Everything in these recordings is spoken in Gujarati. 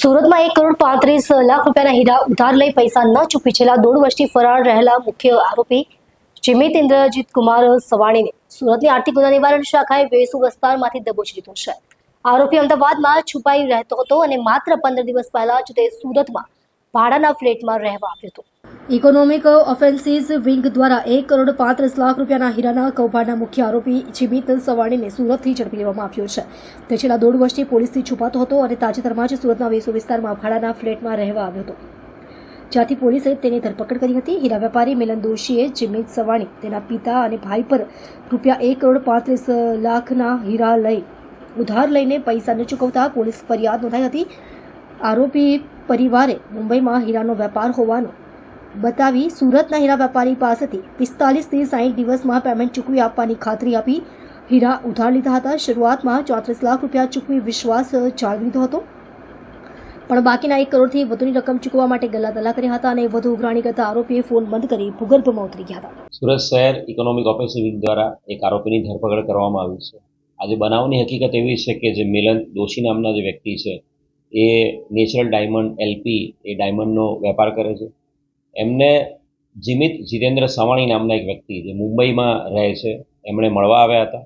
સુરતમાં એક કરોડ પાંત્રીસ લાખ રૂપિયાના હીરા ઉધાર લઈ પૈસા ન ચૂકવી છેલ્લા દોઢ વર્ષથી ફરાર રહેલા મુખ્ય આરોપી જીમિત ઇન્દ્રજીત કુમાર સવાણીને સુરતની આર્થિક ગુના નિવારણ શાખાએ વેસુ વિસ્તારમાંથી દબોચી લીધો છે. આરોપી અમદાવાદમાં છુપાઈ રહેતો હતો અને માત્ર પંદર દિવસ પહેલા જ તે સુરતમાં ભાડાના ફ્લેટમાં રહેવા આવ્યો હતો. ઇકોનોમિક ઓફેન્સીસ વિંગ દ્વારા એક કરોડ પાંત્રીસ લાખ રૂપિયાના હીરાના કૌભાંડના મુખ્ય આરોપી જીમિત સવાણીને સુરતથી ઝડપી લેવામાં આવ્યો છે. તે છેલ્લા દોઢ વર્ષથી પોલીસથી છુપાતો હતો અને તાજેતરમાં જ સુરતના વેસુ વિસ્તારમાં ભાડાના ફ્લેટમાં રહેવા આવ્યો હતો. જ્યાંથી પોલીસે તેની ધરપકડ કરી હતી. હીરા વેપારી મિલન દોશીએ જીમિત સવાણી, તેના પિતા અને ભાઈ પર રૂપિયા એક કરોડ પાંત્રીસ લાખના હીરા લઈ ઉધાર લઈને પૈસા ન ચૂકવતા પોલીસ ફરિયાદ નોંધાઈ હતી. આરોપી પરિવારે મુંબઈમાં હીરાનો વેપાર હોવાનો બતાવી સુરતના હીરા વેપારી પાસેથી પિસ્તાલીસથી સાઠ દિવસમાં પેમેન્ટ ચૂકવી આપવાની ખાતરી આપી. હીરા ઉધાર લીધા હતા. શરૂઆતમાં ચોત્રીસ લાખ રૂપિયા ચૂકવી વિશ્વાસ જાળવી લીધો હતો. પણ બાકીના એક કરોડથી વધુની રકમ ચૂકવવા માટે ગલ્લા તલ્લા કર્યા હતા અને વધુ ઉઘરાણી કરતા આરોપીએ ફોન બંધ કરી ભૂગર્ભમાં ઉતરી ગયા હતા. સુરત શહેર ઇકોનોમિક વિંગ દ્વારા એક આરોપીની ધરપકડ કરવામાં આવી છે. આજે બનાવની હકીકત એવી છે કે જે મિલન દોશી નામના જે વ્યક્તિ છે, એ નેચરલ ડાયમંડ એલપી, એ ડાયમંડનો વેપાર કરે છે. એમને જીમિત જીતેન્દ્ર સવાણી નામના એક વ્યક્તિ જે મુંબઈમાં રહે છે, એમણે મળવા આવ્યા હતા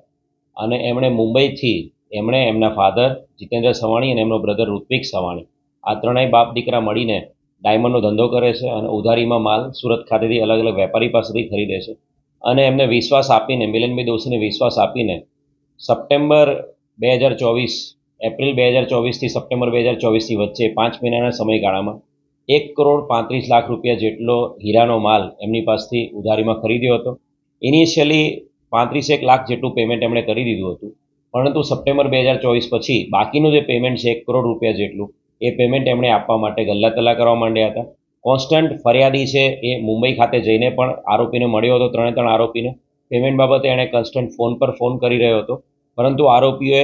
અને એમણે મુંબઈથી એમણે એમના ફાધર જીતેન્દ્ર સવાણી અને એમનો બ્રધર ઋત્વિક સવાણી, આ ત્રણેય બાપ દીકરા મળીને ડાયમંડનો ધંધો કરે છે અને ઉધારીમાં માલ સુરત ખાતેથી અલગ અલગ વેપારી પાસેથી ખરીદે છે અને એમને વિશ્વાસ આપીને, મિલનભાઈ દોશીને વિશ્વાસ આપીને સપ્ટેમ્બર બે હજાર ચોવીસ, એપ્રિલ બે હજાર ચોવીસથી સપ્ટેમ્બર બે હજાર ચોવીસની વચ્ચે પાંચ મહિનાના સમયગાળામાં એક કરોડ પાંત્રીસ લાખ રૂપિયા જેટલો હીરાનો માલ એમની પાસેથી ઉધારીમાં ખરીદ્યો હતો. ઇનિશિયલી પાંત્રીસેક લાખ જેટલું પેમેન્ટ એમણે કરી દીધું હતું. પરંતુ સપ્ટેમ્બર બે હજાર ચોવીસ પછી બાકીનું જે પેમેન્ટ છે, એક કરોડ રૂપિયા જેટલું, એ પેમેન્ટ એમણે આપવા માટે ગલ્લા તલ્લા કરવા માંડ્યા હતા. કોન્સ્ટન્ટ ફરિયાદી છે એ મુંબઈ ખાતે જઈને પણ આરોપીને મળ્યો હતો, ત્રણે ત્રણ આરોપીને. પેમેન્ટ બાબતે એણે કન્સ્ટન્ટ ફોન પર ફોન કરી રહ્યો હતો. પરંતુ આરોપીઓએ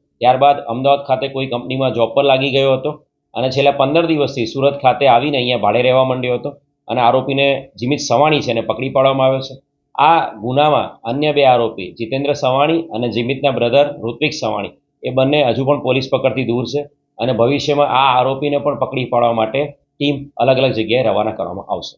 ત્યારબાદ અમદાવાદ ખાતે કોઈ કંપનીમાં જોબ પર લાગી ગયો હતો અને છેલ્લા પંદર દિવસથી સુરત ખાતે આવીને અહીંયા ભાડે રહેવા માંડ્યો હતો અને આરોપીને જીમિત સવાણી છે એને પકડી પાડવામાં આવ્યો છે. આ ગુનામાં અન્ય બે આરોપી, જીતેન્દ્ર સવાણી અને જીમિતના બ્રધર ઋત્વિક સવાણી, એ બંને હજુ પણ પોલીસ પકડથી દૂર છે અને ભવિષ્યમાં આ આરોપીને પણ પકડી પાડવા માટે ટીમ અલગ અલગ જગ્યાએ રવાના કરવામાં આવશે.